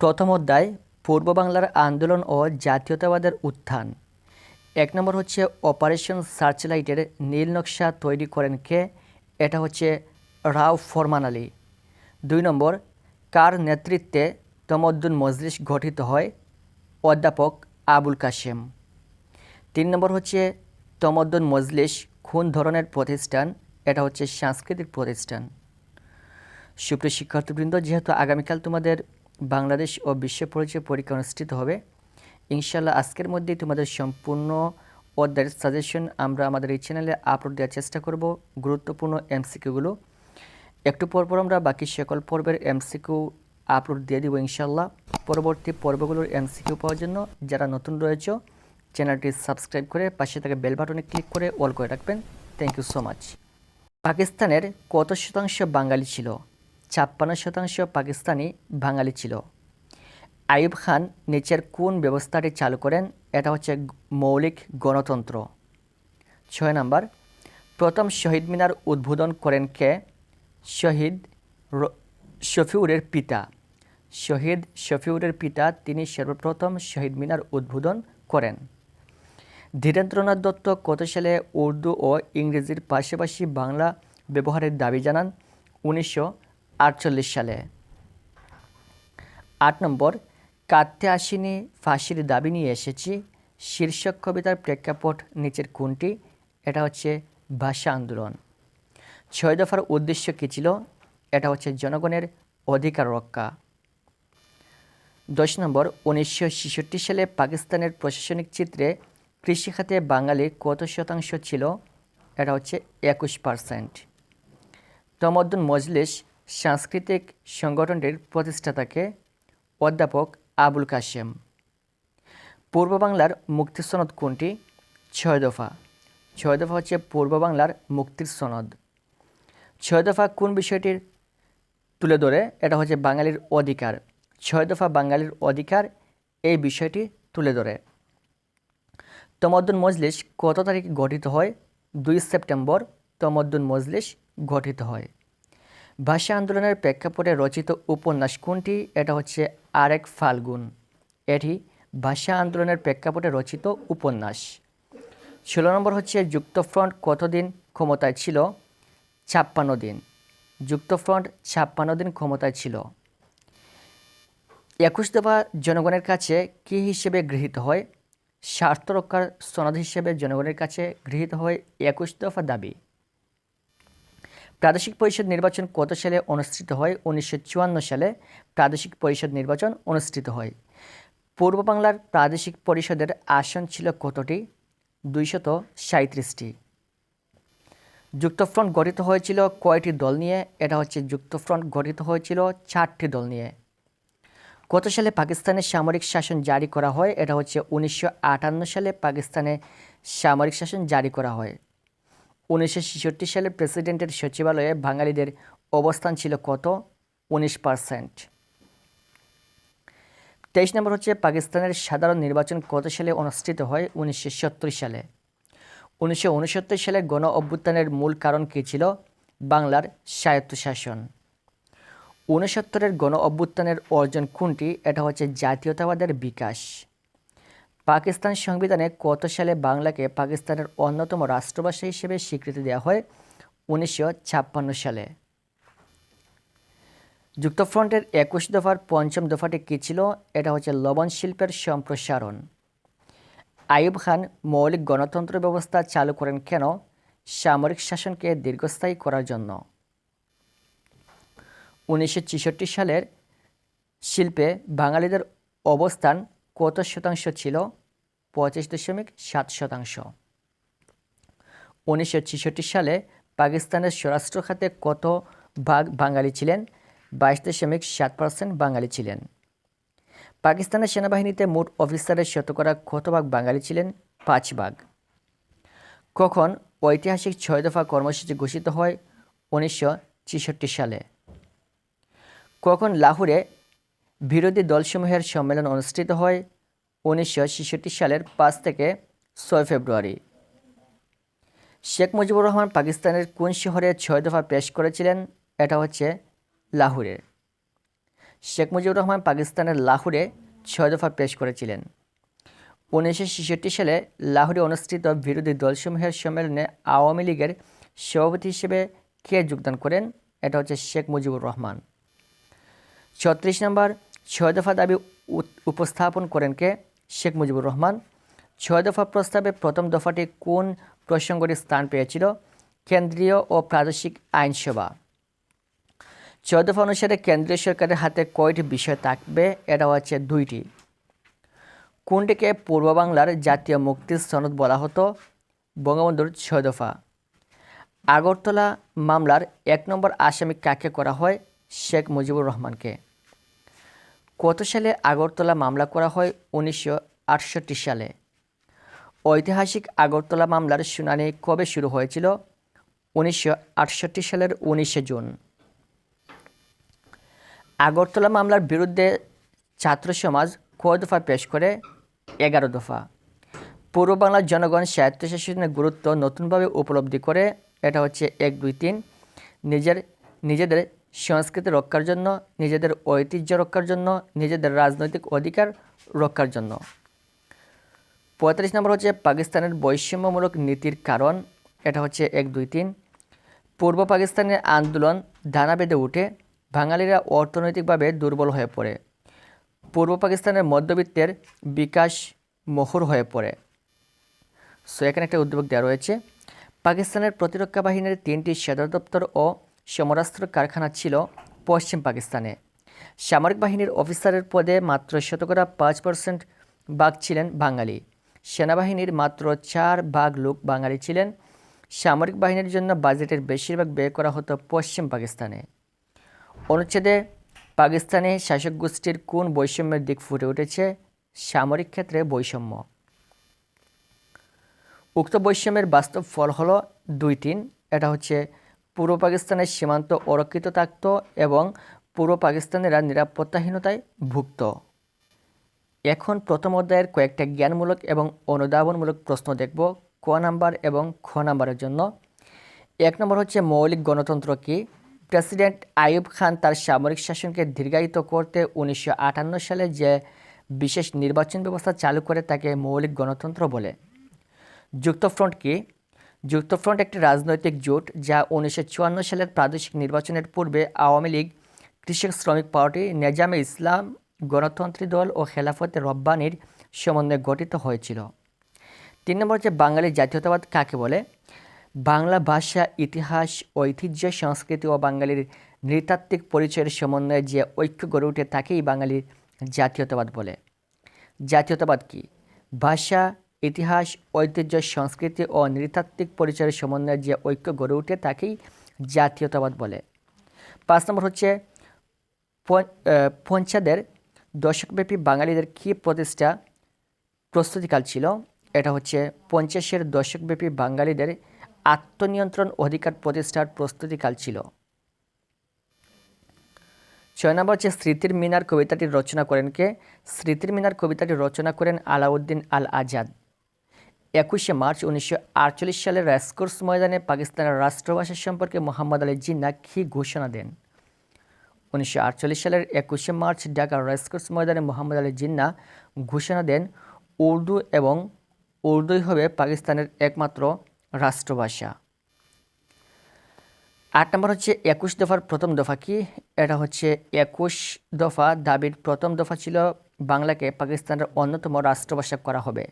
প্রথম অধ্যায়, পূর্ব বাংলার আন্দোলন ও জাতীয়তাবাদের উত্থান। এক নম্বর হচ্ছে অপারেশন সার্চলাইটের নীল নকশা তৈরি করেন কে? এটা হচ্ছে রাও ফরমান আলী। দুই নম্বর, কার নেতৃত্বে তমদ্দুন মজলিস গঠিত হয়? অধ্যাপক আবুল কাশেম। তিন নম্বর হচ্ছে তমদ্দুন মজলিস কোন ধরনের প্রতিষ্ঠান? এটা হচ্ছে সাংস্কৃতিক প্রতিষ্ঠান। সুপ্রিয় শিক্ষার্থীবৃন্দ, যেহেতু আগামীকাল তোমাদের বাংলাদেশ ও বিশ্ব পরিচয় পরীক্ষা অনুষ্ঠিত হবে। ইনশাল্লাহ আজকের মধ্যেই তোমাদের সম্পূর্ণ অধ্যায়ের সাজেশন আমরা আমাদের এই চ্যানেলে আপলোড দেওয়ার চেষ্টা করব গুরুত্বপূর্ণ এমসিকিউগুলো একটু পর পর আমরা বাকি সকল পর্বের এমসিকিউ আপলোড দিয়ে দিব ইনশাল্লাহ পরবর্তী পর্বগুলোর এমসিকিউ পাওয়ার জন্য যারা নতুন রয়েছে চ্যানেলটি সাবস্ক্রাইব করে পাশে থাকা বেল বাটনে ক্লিক করে অল করে রাখবেন। থ্যাংক ইউ সো মাচ পাকিস্তানের কত শতাংশ বাঙালি ছিল? ছাপ্পান্ন শতাংশ পাকিস্তানি বাঙালি ছিল। আইয়ুব খান নিচের কোন ব্যবস্থাটি চালু করেন, এটা হচ্ছে মৌলিক গণতন্ত্র। ছয় নাম্বার, প্রথম শহীদ মিনার উদ্বোধন করেন কে? শহীদ শফিউরের পিতা। শহীদ শফিউরের পিতা তিনি সর্বপ্রথম শহীদ মিনার উদ্বোধন করেন। ধীরেন্দ্রনাথ দত্ত কত সালে উর্দু ও ইংরেজির পাশাপাশি বাংলা ব্যবহারের দাবি জানান? উনিশশো আটচল্লিশ সালে। আট নম্বর, কাঁদতে আসিনি, ফাঁসির দাবি নিয়ে এসেছি, শীর্ষক কবিতার প্রেক্ষাপট নিচের কোনটি? এটা হচ্ছে ভাষা আন্দোলন। ছয় দফার উদ্দেশ্য কী ছিল? এটা হচ্ছে জনগণের অধিকার রক্ষা। দশ নম্বর, উনিশশো ছেষট্টি সালে পাকিস্তানের প্রশাসনিক চিত্রে কৃষিখাতে বাঙালি কত শতাংশ ছিল? এটা হচ্ছে একুশ পার্সেন্ট। তমদ্দুন মজলিস সাংস্কৃতিক সংগঠনটির প্রতিষ্ঠাতাকে অধ্যাপক আবুল কাশেম। পূর্ব বাংলার মুক্তি সনদ কোনটি? ছয় দফা। ছয় দফা হচ্ছে পূর্ব বাংলার মুক্তির সনদ। ছয় দফা কোন বিষয়টির? তুলে ধরে, এটা হচ্ছে বাঙালির অধিকার। ছয় দফা বাঙালির অধিকার, এই বিষয়টি তুলে ধরে। তমদ্দুন মজলিস কত তারিখ গঠিত হয়? দুই সেপ্টেম্বর তমদ্দুন মজলিস গঠিত হয়। ভাষা আন্দোলনের প্রেক্ষাপটে রচিত উপন্যাস কোনটি? এটা হচ্ছে আরেক ফাল্গুন। এটি ভাষা আন্দোলনের প্রেক্ষাপটে রচিত উপন্যাস। ষোলো নম্বর হচ্ছে যুক্তফ্রন্ট কতদিন ক্ষমতায় ছিল? ছাপ্পান্ন দিন। যুক্তফ্রন্ট ছাপ্পান্ন দিন ক্ষমতায় ছিল। একুশ দফা জনগণের কাছে কী হিসেবে গৃহীত হয়? স্বার্থ রক্ষার সনদ হিসেবে জনগণের কাছে গৃহীত হয় একুশ দফা দাবি। প্রাদেশিক পরিষদ নির্বাচন কত সালে অনুষ্ঠিত হয়? উনিশশো চুয়ান্ন সালে প্রাদেশিক পরিষদ নির্বাচন অনুষ্ঠিত হয়। পূর্ব বাংলার প্রাদেশিক পরিষদের আসন ছিল কতটি? দুইশত সাঁত্রিশটি যুক্তফ্রন্ট গঠিত হয়েছিল কয়টি দল নিয়ে? এটা হচ্ছে যুক্তফ্রন্ট গঠিত হয়েছিল চারটি দল নিয়ে। কত সালে পাকিস্তানে সামরিক শাসন জারি করা হয়? এটা হচ্ছে উনিশশো আটান্ন সালে পাকিস্তানে সামরিক শাসন জারি করা হয়। উনিশশো ছেষট্টি সালে প্রেসিডেন্টের সচিবালয়ে বাঙালিদের অবস্থান ছিল কত? উনিশ পার্সেন্ট তেইশ নম্বর হচ্ছে পাকিস্তানের সাধারণ নির্বাচন কত সালে অনুষ্ঠিত হয়? উনিশশো সত্তর সালে। উনিশশো উনসত্তর সালে গণ অভ্যুত্থানের মূল কারণ কী ছিল? বাংলার স্বায়ত্তশাসন। ঊনসত্তরের গণ অভ্যুত্থানের অর্জন কোনটি? এটা হচ্ছে জাতীয়তাবাদের বিকাশ। পাকিস্তান সংবিধানে কত সালে বাংলাকে পাকিস্তানের অন্যতম রাষ্ট্রভাষা হিসেবে স্বীকৃতি দেওয়া হয়? উনিশশো ছাপ্পান্ন সালে। যুক্তফ্রন্টের একুশ দফার পঞ্চম দফাটি কী ছিল? এটা হচ্ছে লবণ শিল্পের সম্প্রসারণ। আইয়ুব খান মৌলিক গণতন্ত্র ব্যবস্থা চালু করেন কেন? সামরিক শাসনকে দীর্ঘস্থায়ী করার জন্য। উনিশশো ছেষট্টি সালের শিল্পে বাঙালিদের অবস্থান কত শতাংশ ছিল? পঁচিশ দশমিক সাত শতাংশ। উনিশশো ছেষট্টি সালে পাকিস্তানের স্বরাষ্ট্র খাতে কত ভাগ বাঙালি ছিলেন? বাইশ দশমিক সাত পার্সেন্ট বাঙালি ছিলেন। পাকিস্তানের সেনাবাহিনীতে মোট অফিসারের শতকরা কত ভাগ বাঙালি ছিলেন? পাঁচ ভাগ। কখন ঐতিহাসিক ছয় দফা কর্মসূচি ঘোষিত হয়? উনিশশো ছেষট্টি সালে। কখন লাহোরে বিরোধী দলসমূহের সম্মেলন অনুষ্ঠিত হয় উনিশশো ছেষট্টি সালের পাঁচ থেকে ছয় ফেব্রুয়ারি। শেখ মুজিবুর রহমান পাকিস্তানের কোন শহরে ছয় দফা পেশ করেছিলেন, এটা হচ্ছে লাহোরে। শেখ মুজিবুর রহমান পাকিস্তানের লাহোরে ছয় দফা পেশ করেছিলেন। উনিশশো ছেষট্টি সালে লাহোরে অনুষ্ঠিত বিরোধী দলসমূহের সম্মেলনে আওয়ামী লীগের সভাপতি হিসেবে কে যোগদান করেন, এটা হচ্ছে শেখ মুজিবুর রহমান। ছত্রিশ নম্বর ছয় দফা দাবি উপস্থাপন করেন কে? শেখ মুজিবুর রহমান। ছয় দফা প্রস্তাবে প্রথম দফাটি কোন প্রসঙ্গটি স্থান পেয়েছিল? কেন্দ্রীয় ও প্রাদেশিক আইনসভা ছয় দফা অনুসারে কেন্দ্রীয় সরকারের হাতে কয়টি বিষয় থাকবে? এটা হচ্ছে দুইটি। কোনটিকে পূর্ব বাংলার জাতীয় মুক্তির সনদ বলা হতো? বঙ্গবন্ধুর ছয় দফা। আগরতলা মামলার এক নম্বর আসামি কাকে করা হয়? শেখ মুজিবুর রহমানকে। কত সালে আগরতলা মামলা করা হয়? উনিশশো আটষট্টি সালে। ঐতিহাসিক আগরতলা মামলার শুনানি কবে শুরু হয়েছিল? উনিশশো আটষট্টি সালের উনিশে জুন। আগরতলা মামলার বিরুদ্ধে ছাত্র সমাজ দফা পেশ করে? এগারো দফা। পূর্ব বাংলার জনগণ স্বায়ত্তশাসনের গুরুত্ব নতুনভাবে উপলব্ধি করে, এটা হচ্ছে এক দুই তিন। নিজের, নিজেদের সংস্কৃতি রক্ষার জন্য, নিজেদের ঐতিহ্য রক্ষার জন্য, নিজেদের রাজনৈতিক অধিকার রক্ষার জন্য। পঁয়তাল্লিশ নম্বর হচ্ছে পাকিস্তানের বৈষম্যমূলক নীতির কারণ। এটা হচ্ছে এক, দুই, তিন। পূর্ব পাকিস্তানের আন্দোলন দানা বেঁধে উঠে, বাঙালিরা অর্থনৈতিকভাবে দুর্বল হয়ে পড়ে। পূর্ব পাকিস্তানের মধ্যবিত্তের বিকাশ মহুর হয়ে পড়ে। সো এখানে একটা উদ্যোগ দেওয়া রয়েছে। পাকিস্তানের প্রতিরক্ষা বাহিনীর তিনটি সদর দপ্তর ও সমরাস্ত্র কারখানা ছিল পশ্চিম পাকিস্তানে। সামরিক বাহিনীর অফিসারের পদে মাত্র শতকরা পাঁচ পার্সেন্ট বাঘ ছিলেন বাঙালি। সেনাবাহিনীর মাত্র চার ভাগ লোক বাঙালি ছিলেন। সামরিক বাহিনীর জন্য বাজেটের বেশিরভাগ ব্যয় করা হতো পশ্চিম পাকিস্তানে। অনুচ্ছেদে, পাকিস্তানে শাসক গোষ্ঠীর কোন বৈষম্যের দিক ফুটে উঠেছে? সামরিক ক্ষেত্রে বৈষম্য। উক্ত বৈষম্যের বাস্তব ফল হলো দুই তিন। এটা হচ্ছে পূর্ব পাকিস্তানের সীমান্ত অরক্ষিত থাকত এবং পূর্ব পাকিস্তানিরা নিরাপত্তাহীনতায় ভুগত এখন প্রথম অধ্যায়ের কয়েকটা জ্ঞানমূলক এবং অনুধাবনমূলক প্রশ্ন দেখব, ক নাম্বার এবং খ নাম্বারের জন্য। এক নম্বর হচ্ছে মৌলিক গণতন্ত্র কি? প্রেসিডেন্ট আইয়ুব খান তার সামরিক শাসনকে দীর্ঘায়িত করতে উনিশশো আটান্ন সালে যে বিশেষ নির্বাচন ব্যবস্থা চালু করে তাকে মৌলিক গণতন্ত্র বলে। যুক্তফ্রন্ট কি? যুক্তফ্রন্ট একটি রাজনৈতিক জোট যা উনিশশো চুয়ান্ন সালের প্রাদেশিক নির্বাচনের পূর্বে আওয়ামী লীগ, কৃষক শ্রমিক পার্টি, নেজামে ইসলাম, গণতন্ত্রী দল ও খেলাফতে রব্বানির সমন্বয়ে গঠিত হয়েছিল। তিন নম্বর হচ্ছে বাঙালি জাতীয়তাবাদ কাকে বলে? বাংলা ভাষা, ইতিহাস, ঐতিহ্য, সংস্কৃতি ও বাঙালির নৃতাত্ত্বিক পরিচয়ের সমন্বয়ে যে ঐক্য গড়ে ওঠে তাকেই বাঙালির জাতীয়তাবাদ বলে। জাতীয়তাবাদ কি? ভাষা ইতিহাস, ঐতিহ্য, সংস্কৃতি ও নৃতাত্ত্বিক পরিচয়ের সমন্বয়ে যে ঐক্য গড়ে ওঠে তাকেই জাতীয়তাবাদ বলে। পাঁচ নম্বর হচ্ছে পঞ্চ- পঞ্চাদের দশকব্যাপী বাঙালিদের কী প্রতিষ্ঠা প্রস্তুতিকাল ছিল? এটা হচ্ছে পঞ্চাশের দশকব্যাপী বাঙালিদের আত্মনিয়ন্ত্রণ অধিকার প্রতিষ্ঠার প্রস্তুতিকাল ছিল। ছয় নম্বর হচ্ছে স্মৃতির মিনার কবিতাটি রচনা করেন কে? স্মৃতির মিনার কবিতাটি রচনা করেন আলাউদ্দিন আল আজাদ একুশে মার্চ উনিশশো আটচল্লিশ সালে রেসকোর্স ময়দানে পাকিস্তানের রাষ্ট্রভাষা সম্পর্কে মোহাম্মদ আলী জিন্না কী ঘোষণা দেন? উনিশশো আটচল্লিশ সালের একুশে মার্চ ঢাকার রেসকোর্স ময়দানে মোহাম্মদ আলী জিন্না ঘোষণা দেন, উর্দু এবং উর্দুই হবে পাকিস্তানের একমাত্র রাষ্ট্রভাষা। আট নম্বর হচ্ছে একুশ দফার প্রথম দফা কি? এটা হচ্ছে একুশ দফা দাবির প্রথম দফা ছিল বাংলাকে পাকিস্তানের অন্যতম রাষ্ট্রভাষা করা হবে।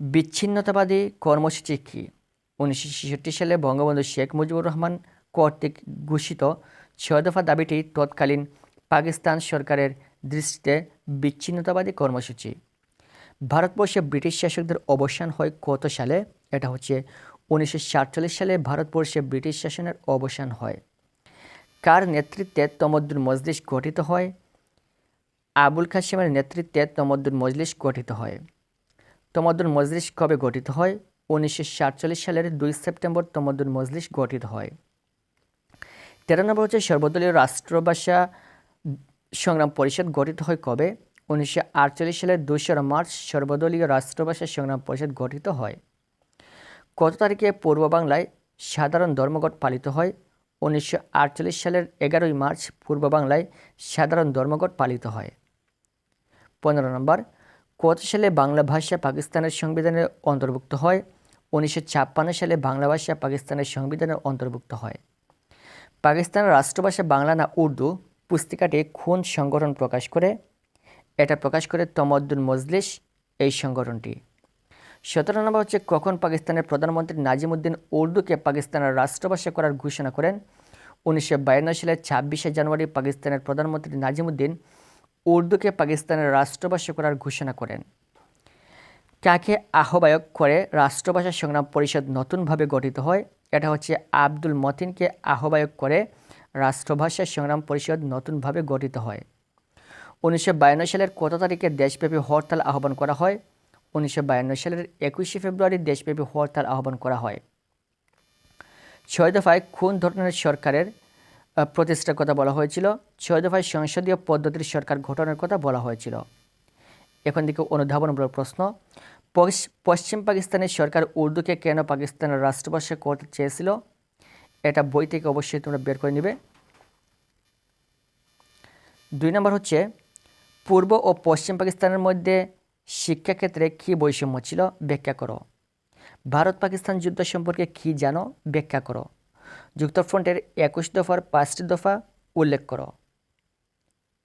বিচ্ছিন্নতাবাদী কর্মসূচি কী? উনিশশো ছেষট্টি সালে বঙ্গবন্ধু শেখ মুজিবুর রহমান কর্তৃক ঘোষিত ছয় দফা দাবিটি তৎকালীন পাকিস্তান সরকারের দৃষ্টিতে বিচ্ছিন্নতাবাদী কর্মসূচি। ভারতবর্ষে ব্রিটিশ শাসকদের অবসান হয় কত সালে? এটা হচ্ছে উনিশশো সাতচল্লিশ সালে ভারতবর্ষে ব্রিটিশ শাসনের অবসান হয়। কার নেতৃত্বে তমদ্দুর মজলিস গঠিত হয়? আবুল কাসেমের নেতৃত্বে তমদ্দুর মজলিস গঠিত হয়। তমদ্দুর মজলিস কবে গঠিত হয়? উনিশশো সাতচল্লিশ সালের দুই সেপ্টেম্বর তমদ্দুর মজলিস গঠিত হয়। তেরো নম্বর হচ্ছে সর্বদলীয় রাষ্ট্রভাষা সংগ্রাম পরিষদ গঠিত হয় কবে? উনিশশো আটচল্লিশ সালের দোসরা মার্চ সর্বদলীয় রাষ্ট্রভাষা সংগ্রাম পরিষদ গঠিত হয়। কত তারিখে পূর্ব বাংলায় সাধারণ ধর্মঘট পালিত হয়? উনিশশো আটচল্লিশ সালের এগারোই মার্চ পূর্ব বাংলায় সাধারণ ধর্মঘট পালিত হয়। পনেরো নম্বর কত সালে বাংলা ভাষা পাকিস্তানের সংবিধানের অন্তর্ভুক্ত হয়? উনিশশো ছাপ্পান্ন সালে বাংলা ভাষা পাকিস্তানের সংবিধানের অন্তর্ভুক্ত হয়। পাকিস্তানের রাষ্ট্রভাষা বাংলা না উর্দু? পুস্তিকাটি খুন সংগঠন প্রকাশ করে? এটা প্রকাশ করে তমদ্দুল মজলিস, এই সংগঠনটি। সতেরো নম্বর হচ্ছে কখন পাকিস্তানের প্রধানমন্ত্রী নাজিমুদ্দিন উর্দুকে পাকিস্তানের রাষ্ট্রভাষা করার ঘোষণা করেন? উনিশশো সালের ছাব্বিশে জানুয়ারি পাকিস্তানের প্রধানমন্ত্রী নাজিমুদ্দিন উর্দুকে পাকিস্তানের রাষ্ট্রভাষা করার ঘোষণা করেন। কাকে আহ্বায়ক করে রাষ্ট্রভাষা সংগ্রাম পরিষদ নতুনভাবে গঠিত হয়, এটা হচ্ছে আব্দুল মতিনকে আহ্বায়ক করে রাষ্ট্রভাষা সংগ্রাম পরিষদ নতুনভাবে গঠিত হয়। উনিশশো বায়ান্ন সালের কত তারিখে দেশব্যাপী হরতাল আহ্বান করা হয়? উনিশশো বায়ান্ন সালের একুশে ফেব্রুয়ারি দেশব্যাপী হরতাল আহ্বান করা হয়। ছয় দফায় কোন ধরনের সরকারের আহ, প্রতিষ্ঠার কথা বলা হয়েছিল। ছয় দফায় সংসদীয় পদ্ধতির সরকার গঠনের কথা বলা হয়েছিল। এখন দিকে অনুধাবনমূলক প্রশ্ন পশ্চিম পাকিস্তানের সরকার উর্দুকে কেন পাকিস্তানের রাষ্ট্রভাষা করতে চেয়েছিল? এটা বই থেকে অবশ্যই তোমরা বের করে নেবে। দুই নম্বর হচ্ছে পূর্ব ও পশ্চিম পাকিস্তানের মধ্যে শিক্ষাক্ষেত্রে কী বৈষম্য ছিল? ব্যাখ্যা করো। ভারত পাকিস্তান যুদ্ধ সম্পর্কে কী জানো? ব্যাখ্যা করো। যুক্তফ্রন্টের একুশ দফার পাঁচটি দফা উল্লেখ করো।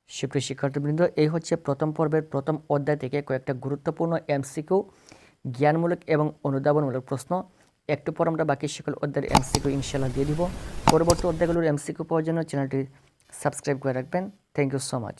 সুপ্রিয় শিক্ষার্থীবৃন্দ, এই হচ্ছে প্রথম পর্বের প্রথম অধ্যায় থেকে কয়েকটা গুরুত্বপূর্ণ এমসিকিউ জ্ঞানমূলক এবং অনুধাবনমূলক প্রশ্ন। একটু পর আমরা বাকি সকল অধ্যায়ের এমসিকিউ ইনশাল্লাহ দিয়ে দিব। পরবর্তী অধ্যায়গুলোর এমসিকিউ পাওয়ার জন্য চ্যানেলটি সাবস্ক্রাইব করে রাখবেন। Thank you so much